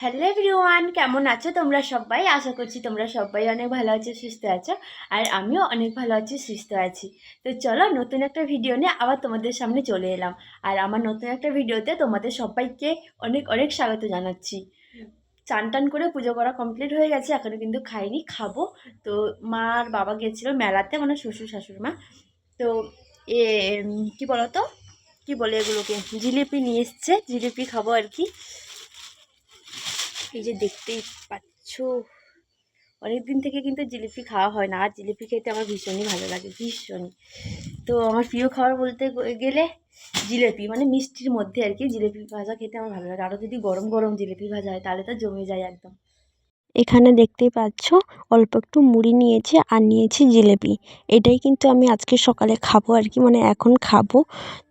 Hello everyone কেমন আছো তোমরা সবাই? আশা করছি তোমরা সবাই অনেক ভালো আছো, সুস্থ আছো, আর আমিও অনেক ভালো আছি, সুস্থ আছি। তো চলো নতুন একটা ভিডিও নিয়ে আবার তোমাদের সামনে চলে এলাম। আর আমার নতুন একটা ভিডিওতে তোমাদের সবাইকে অনেক অনেক স্বাগত জানাচ্ছি। চান টান করে পুজো করা কমপ্লিট হয়ে গেছে এখনও কিন্তু খাইনি, খাব। তো মা আর বাবা গেছিল মেলাতে মানে শ্বশুর, শাশুড়ি মা। তো এ কী কি বলো তো কী বলে এগুলোকে? জিলিপি নিয়ে এসছে, জিলিপি খাব আর কি। এই যে দেখতেই পাচ্ছ অনেক দিন থেকে কিন্তু জিলিপি খাওয়া হয় না। আর জিলিপি খেতে আমার ভীষণই ভালো লাগে, ভীষণই। তো আমার প্রিয় খাবার বলতে গেলে জিলিপি মানে মিষ্টির মধ্যে আর কি জিলিপি ভাজা খেতে আমার ভালো লাগে। আরও যদি গরম গরম জিলিপি ভাজা হয় তাহলে তো জমে যায় একদম। এখানে দেখতেই পাচ্ছ, অল্প একটু মুড়ি নিয়েছি আর নিয়েছি জিলেপি। এটাই কিন্তু আমি আজকে সকালে খাব আর কি মানে এখন খাব।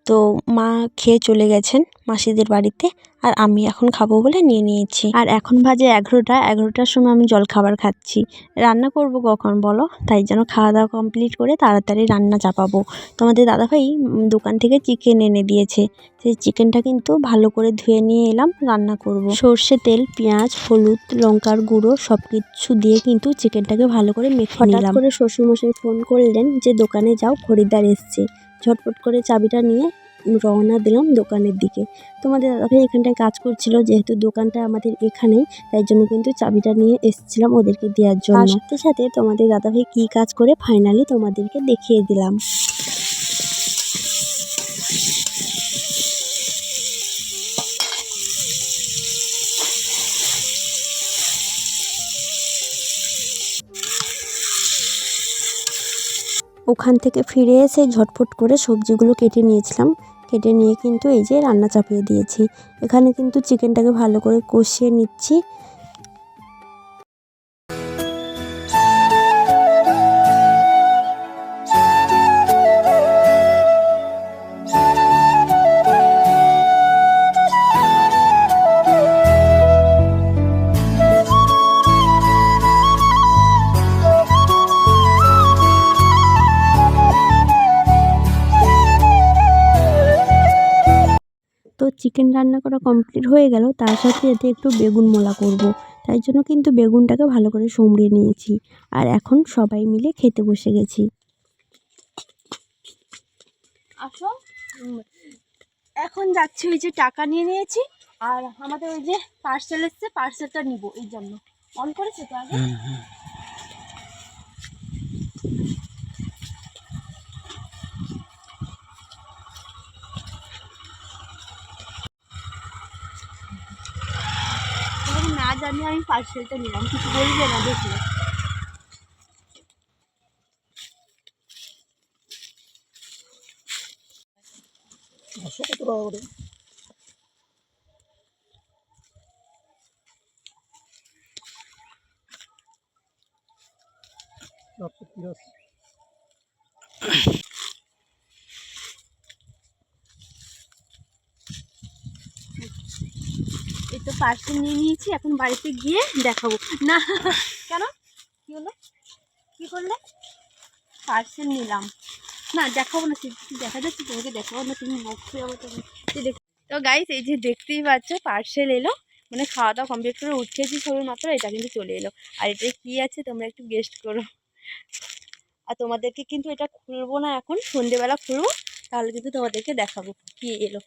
তো মা খেয়ে চলে গেছেন মাসিদের বাড়িতে আর আমি এখন খাব বলে নিয়ে নিয়েছি। আর এখন বাজে এগারোটা এগারোটার সময় আমি জল খাবার খাচ্ছি। রান্না করব কখন বলো? তাই যেন খাওয়া দাওয়া কমপ্লিট করে তাড়াতাড়ি রান্না চাপাবো। তোমাদের দাদাভাই দোকান থেকে চিকেন এনে দিয়েছে। সেই চিকেনটা কিন্তু ভালো করে ধুয়ে নিয়ে এলাম রান্না করব। সর্ষে তেল পেঁয়াজ হলুদ লঙ্কার গুঁড়ো সব কিছু দিয়ে কিন্তু চিকেনটাকে ভালো করে মেখে নিলাম। করে শ্বশুরমশাই ফোন করলেন যে দোকানে যাও খরিদ্দার এসছে। ঝটপট করে চাবিটা নিয়ে রওনা দিলাম দোকানের দিকে। তোমাদের দাদাভাই এখানটায় কাজ করছিল, যেহেতু দোকানটা আমাদের এখানেই, তাই জন্য কিন্তু চাবিটা নিয়ে এসেছিলাম ওদেরকে দেওয়ার জন্য। সাথে সাথে তোমাদের দাদাভাই কী কাজ করে ফাইনালি তোমাদেরকে দেখিয়ে দিলাম। ওখান থেকে ফিরে এসে ঝটপট করে সবজিগুলো কেটে নিয়েছিলাম। কেটে নিয়ে কিন্তু এই যে রান্না চাপিয়ে দিয়েছি। এখানে কিন্তু চিকেনটাকে ভালো করে কষিয়ে নিচ্ছি। চিকেন রান্না করা কমপ্লিট হয়ে গেল তার সাথে এতে একটু বেগুন মোলা করব। তাই জন্য কিন্তু বেগুনটাকে ভালো করে সমড়িয়ে নিয়েছি। আর এখন সবাই মিলে খেতে বসে গেছি। আসো। এখন যাচ্ছি ওই যে টাকা নিয়ে নিয়েছি আর আমাদের ওই যে পার্সেল এসছে পার্সেলটা নিব এই জন্য। অন করেছে তো আগে তখন না জানি আমি পার্সেলটা নিলাম কিছু বলবে না দেখলে। এই তো পার্সেল নিয়ে নিয়েছি, এখন বাড়িতে গিয়ে দেখাবো। না, কেন? কি হলো? কি করলে? পার্সেল নিলাম। না, দেখাবো না দেখা যাচ্ছে, তোমাকে দেখাবো না, তুমি তখন দেখ- তো গাইস এই যে দেখতেই পাচ্ছ পার্সেল এলো। মানে খাওয়া দাওয়া কমপ্লিট করে উঠেছি সবে মাত্র, এটা কিন্তু চলে এলো। আর এটা কি আছে, তোমরা একটু গেস্ট করো। আর তোমাদেরকে কিন্তু এটা খুলবো না এখন, সন্ধেবেলা খুলবো, তাহলে কিন্তু তোমাদেরকে দেখাবো কি এলো।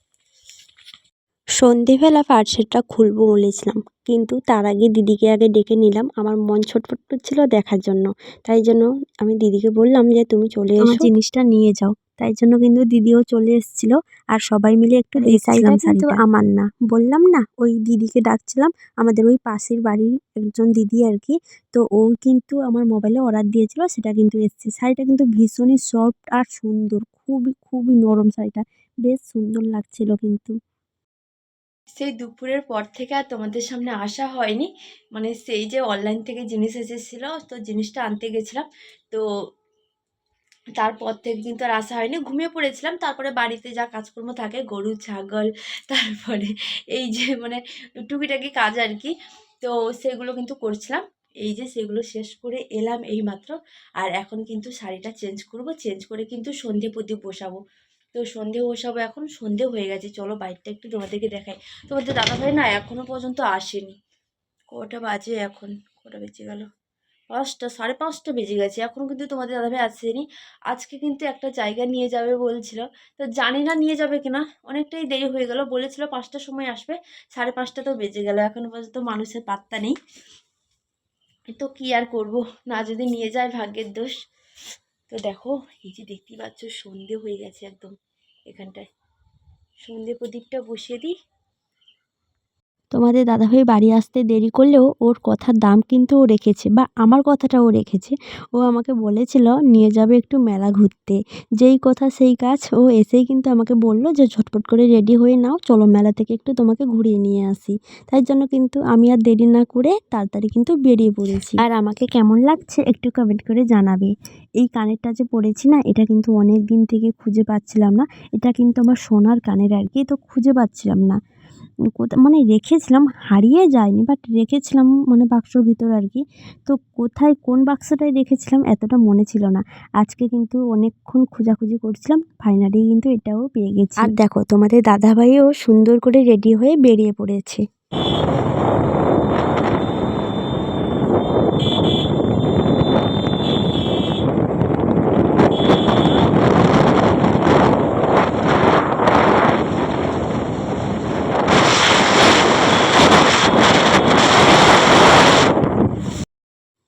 সন্ধেবেলা পার্সেলটা খুলবো বলেছিলাম। কিন্তু তার আগে দিদিকে আগে ডেকে নিলাম। আমার মন ছটফট করছিল দেখার জন্য। তাই জন্য আমি দিদিকে বললাম যে তুমি চলে এসো। জিনিসটা নিয়ে যাও। তাই জন্য কিন্তু দিদিও চলে এসেছিল। আর সবাই মিলে একটু দেখছিলাম কিন্তু কিন্তু আমার না। বললাম না ওই দিদিকে ডাকছিলাম। আমাদের ওই পাশের বাড়ির একজন দিদি আর কি। তো ও কিন্তু আমার মোবাইলে অর্ডার দিয়েছিল সেটা কিন্তু এসছে। শাড়িটা কিন্তু ভীষণই সফট আর সুন্দর। খুবই খুবই নরম শাড়িটা। বেশ সুন্দর লাগছিল কিন্তু। সেই দুপুরের পর থেকে আর তোমাদের সামনে আসা হয়নি। মানে সেই যে অনলাইন থেকে জিনিস এসেছিল, তো জিনিসটা আনতে গেছিলাম। তো তারপর থেকে কিন্তু আর আসা হয়নি। ঘুমিয়ে পড়েছিলাম, তারপরে বাড়িতে যা কাজকর্ম থাকে, গরু, ছাগল, তারপরে এই যে মানে টুকিটাকি কাজ আর কি, তো সেগুলো কিন্তু করছিলাম। এই যে সেগুলো শেষ করে এলাম এই মাত্র আর এখন কিন্তু শাড়িটা চেঞ্জ করব। চেঞ্জ করে কিন্তু সন্ধে প্রদীপ বসাবো। তো সন্ধে বসাবো এখন সন্ধে হয়ে গেছে। চলো বাইকটা একটু তোমাদেরকে দেখাই। তোমাদের দাদাভাই না এখনও পর্যন্ত আসেনি। কটা বাজে এখন? কটা বেজে গেল? পাঁচটা, সাড়ে পাঁচটা বেজে গেছে। এখনও কিন্তু তোমাদের দাদাভাই আসেনি। আজকে কিন্তু একটা জায়গা নিয়ে যাবে বলছিল। তো জানি না নিয়ে যাবে কিনা। অনেকটাই দেরি হয়ে গেল। বলেছিল পাঁচটার সময় আসবে। সাড়ে পাঁচটা তো বেজে গেল। এখনও পর্যন্ত মানুষের পাত্তা নেই। তো কী আর করব? না যদি নিয়ে যায় ভাগ্যের দোষ। তো দেখো, এই যে দেখতেই পাচ্ছ সন্ধে হয়ে গেছে একদম এখানটায়। সন্ধে প্রদীপটা বসিয়ে দিই। তোমাদের দাদাভাই বাড়ি আসতে দেরি করলেও ওর কথার দাম কিন্তু ও রেখেছে বা আমার কথাটাও রেখেছে। ও আমাকে বলেছিল, নিয়ে যাবে একটু মেলা ঘুরতে। যেই কথা সেই কাজ ও এসেই কিন্তু আমাকে বলল যে, ঝটপট করে রেডি হয়ে নাও, চলো মেলা থেকে একটু তোমাকে ঘুরিয়ে নিয়ে আসি। তাই জন্য কিন্তু আমি আর দেরি না করে তাড়াতাড়ি কিন্তু বেরিয়ে পড়েছি। আর আমাকে কেমন লাগছে একটু কমেন্ট করে জানাবে। এই কানেরটা যে পড়েছি না, এটা কিন্তু অনেক দিন থেকে খুঁজে পাচ্ছিলাম না। এটা কিন্তু আমার সোনার কানের আর কি, তো খুঁজে পাচ্ছিলাম না। কোথা মানে রেখেছিলাম, হারিয়ে যায়নি বাট রেখেছিলাম মানে বাক্সর ভিতর আর কি। তো কোথায়, কোন বাক্সটায় রেখেছিলাম এতটা মনে ছিল না। আজকে কিন্তু অনেকক্ষণ খোঁজাখুঁজি করছিলাম ফাইনালি কিন্তু এটাও পেয়ে গেছি। আর দেখো, তোমাদের দাদাভাইও সুন্দর করে রেডি হয়ে বেরিয়ে পড়েছে।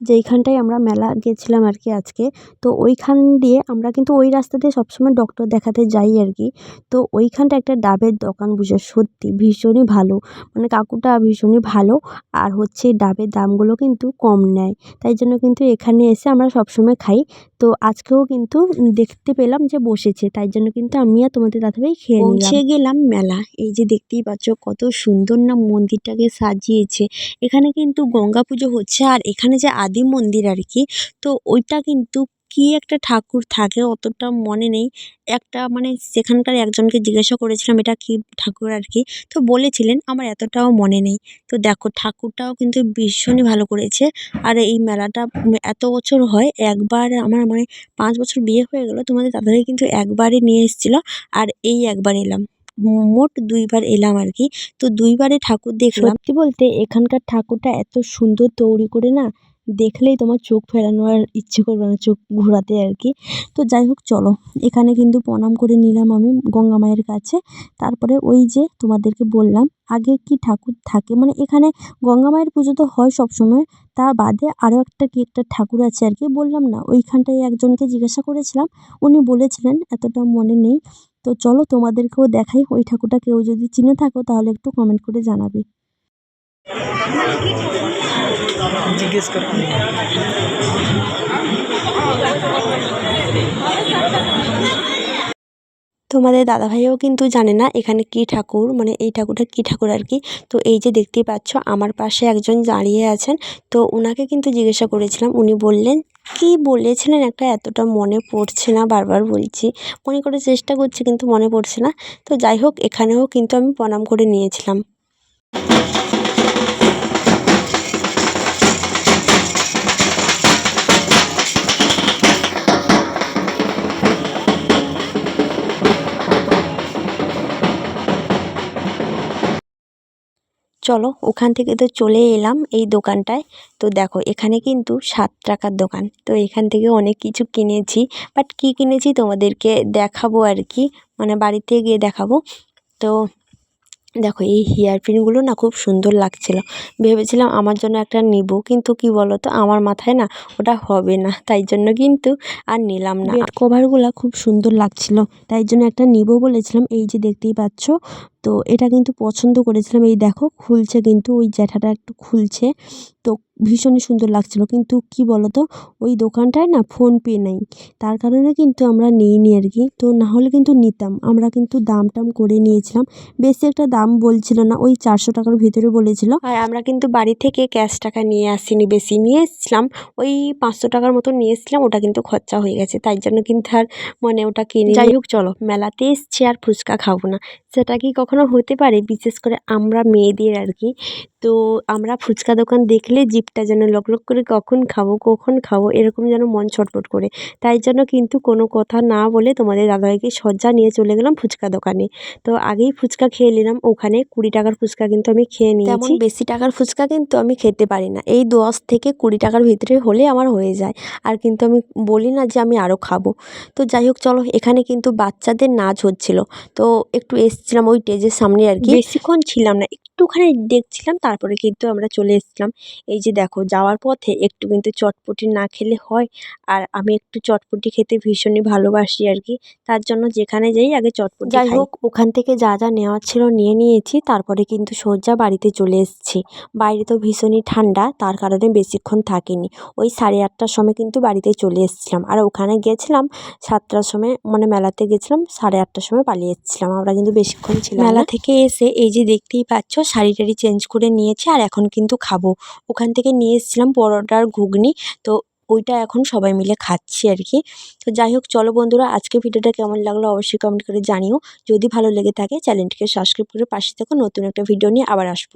যেইখানটায় আমরা মেলা গেছিলাম আর কি আজকে, তো ওইখান দিয়ে আমরা কিন্তু ওই রাস্তা দিয়ে সবসময় ডক্টর দেখাতে যাই আর কি তো ওইখানটা একটা ডাবের দোকান বুঝে, সত্যি ভীষণই ভালো। মানে কাকুটা ভীষণই ভালো, আর হচ্ছে ডাবের দামগুলো কিন্তু কম নেয়। তাই জন্য কিন্তু এখানে এসে আমরা সবসময় খাই। তো আজকেও কিন্তু দেখতে পেলাম যে বসেছে, তাই জন্য কিন্তু আমি আর তোমাদের দাদাভাই খেয়ে পৌঁছে গেলাম মেলা। এই যে দেখতেই পাচ্ছ কত সুন্দর না মন্দিরটাকে সাজিয়েছে। এখানে কিন্তু গঙ্গা পুজো হচ্ছে, আর এখানে যে আদি মন্দির আর কি তো ওইটা কিন্তু কী একটা ঠাকুর থাকে অতটা মনে নেই। একটা মানে সেখানকার একজনকে জিজ্ঞাসা করেছিলাম এটা কী ঠাকুর আর কি তো বলেছিলেন, আমার এতটাও মনে নেই। তো দেখো ঠাকুরটাও কিন্তু ভীষণই ভালো করেছে। আর এই মেলাটা এত বছর হয়, একবার আমার মানে পাঁচ বছর বিয়ে হয়ে গেল, তোমাদের দাদাভাই কিন্তু একবারই নিয়ে এসেছিল। আর এই একবার এলাম, মোট দুইবার এলাম আর কি তো দুইবারে ঠাকুর দেখলাম। সত্যি বলতে এখানকার ঠাকুরটা এত সুন্দর তৈরি করে না দেখলেই তোমার চোখ ফেরানো আর ইচ্ছে করবে না, চোখ ঘোরাতে আর কি। তো যাই হোক, চলো। এখানে কিন্তু প্রণাম করে নিলাম আমি গঙ্গা মায়ের কাছে। তারপরে ওই যে তোমাদেরকে বললাম, আগে কি ঠাকুর থাকে? মানে এখানে গঙ্গা মায়ের পুজো তো হয় সবসময়, তা বাদে আরও একটা কি একটা ঠাকুর আছে আর কি। বললাম না, ওইখানটায় একজনকে জিজ্ঞাসা করেছিলাম, উনি বলেছিলেন, এতটা মনে নেই। তো চলো তোমাদেরকেও দেখাই, ওই ঠাকুরটা কেউ যদি চিনে থাকো তাহলে একটু কমেন্ট করে জানাবে। জিজ্ঞেস করো। তোমাদের দাদাভাইও কিন্তু জানে না এখানে কী ঠাকুর মানে এই ঠাকুরটা কী ঠাকুর আর কি। তো এই যে দেখতেই পাচ্ছ, আমার পাশে একজন দাঁড়িয়ে আছেন। তো ওনাকে কিন্তু জিজ্ঞাসা করেছিলাম, উনি বললেন, কি বলেছিলেন একটা এতটা মনে পড়ছে না? বারবার বলছি। মনে করে চেষ্টা করছি, কিন্তু মনে পড়ছে না। তো যাই হোক, এখানেও কিন্তু আমি প্রণাম করে নিয়েছিলাম। চলো, ওখান থেকে তো চলে এলাম এই দোকানটায়। তো দেখো, এখানে কিন্তু সাত টাকার দোকান। তো এখান থেকে অনেক কিছু কিনেছি বাট কী কিনেছি তোমাদেরকে দেখাবো আর কি মানে বাড়িতে গিয়ে দেখাবো। তো দেখো, এই হেয়ার পিনগুলো না খুব সুন্দর লাগছিল। ভেবেছিলাম আমার জন্য একটা নিব, কিন্তু কি তো আমার মাথায় না ওটা হবে না, তাই জন্য কিন্তু আর নিলাম না। কভারগুলো খুব সুন্দর লাগছিল, তাই জন্য একটা নিব বলেছিলাম, এই যে দেখতেই পাচ্ছ তো এটা কিন্তু পছন্দ করেছিলাম। এই দেখো খুলছে কিন্তু ওই জ্যাঠাটা একটু খুলছে। তো ভীষণই সুন্দর লাগছিল। কিন্তু কি বলো তো ওই দোকানটায় না ফোনপে নেই। তার কারণে কিন্তু আমরা নিইনি আর কি। তো না হলে কিন্তু নিতাম। আমরা কিন্তু দাম টাম করে নিয়েছিলাম। বেশি একটা দাম বলছিল না ওই চারশো টাকার ভিতরে বলেছিল। আর আমরা কিন্তু বাড়ি থেকে ক্যাশ টাকা নিয়ে আসিনি বেশি নিয়ে এসেছিলাম ওই পাঁচশো টাকার মতো নিয়ে এসেছিলাম ওটা কিন্তু খরচা হয়ে গেছে। তাই জন্য কিন্তু আর মানে ওটা কিনে যাই হোক চলো মেলাতে এসছি আর ফুচকা খাব না। সেটা কি কখনো হতে পারে বিশেষ করে আমরা মেয়েদের আর কি। তো আমরা ফুচকা দোকান দেখলে জিভটা যেন লক লক করে কখন খাব কখন খাব এরকম যেন মন ছটফট করে। তাই জন্য কিন্তু কোনো কথা না বলে তোমাদের দাদাভাইকে সজ্জা নিয়ে চলে গেলাম ফুচকা দোকানে। তো আগেই ফুচকা খেয়ে নিলাম ওখানে কুড়ি টাকার ফুচকা কিন্তু আমি খেয়ে নিয়েছি। বেশি টাকার ফুচকা কিন্তু আমি খেতে পারি না। এই দশ থেকে কুড়ি টাকার ভিতরে হলে আমার হয়ে যায়। আর কিন্তু আমি বলি না যে আমি আরও খাব। তো যাই হোক চলো এখানে কিন্তু বাচ্চাদের নাচ হচ্ছিল। তো একটু এসছিলাম ওই স্টেজের সামনে আর কি। বেশিক্ষণ ছিলাম না একটুখানি দেখছিলাম তারপরে কিন্তু আমরা চলে এসেছিলাম। এই যে দেখো যাওয়ার পথে একটু কিন্তু চটপটি না খেলে হয় আর আমি একটু চটপটি খেতে ভীষণই ভালোবাসি আর কি। তার জন্য যেখানে যাই আগে চটপটি যাই হোক ওখান থেকে যা যা নেওয়ার ছিল নিয়ে নিয়েছি তারপরে কিন্তু সোজা বাড়িতে চলে এসেছি। বাইরে তো ভীষণই ঠান্ডা তার কারণে বেশিক্ষণ থাকিনি। ওই সাড়ে আটটার সময় কিন্তু বাড়িতে চলে এসেছিলাম। আর ওখানে গেছিলাম সাতটার সময় মানে মেলাতে গেছিলাম সাড়ে আটটার সময় পালিয়ে এসেছিলাম। আমরা কিন্তু বেশিক্ষণ ছিলাম মেলা থেকে এসে এই যে দেখতেই পাচ্ছ শাড়ি টাড়ি চেঞ্জ করে নিয়েছি আর এখন কিন্তু খাব। ওখান থেকে নিয়ে এসেছিলাম পরোটার ঘুগনি। তো ওইটা এখন সবাই মিলে খাচ্ছি আর কি। তো যাই হোক, চলো বন্ধুরা আজকে ভিডিওটা কেমন লাগল অবশ্যই কমেন্ট করে জানিও। যদি ভালো লেগে থাকে চ্যানেলটিকে সাবস্ক্রাইব করে পাশে থাকো। নতুন একটা ভিডিও নিয়ে আবার আসব।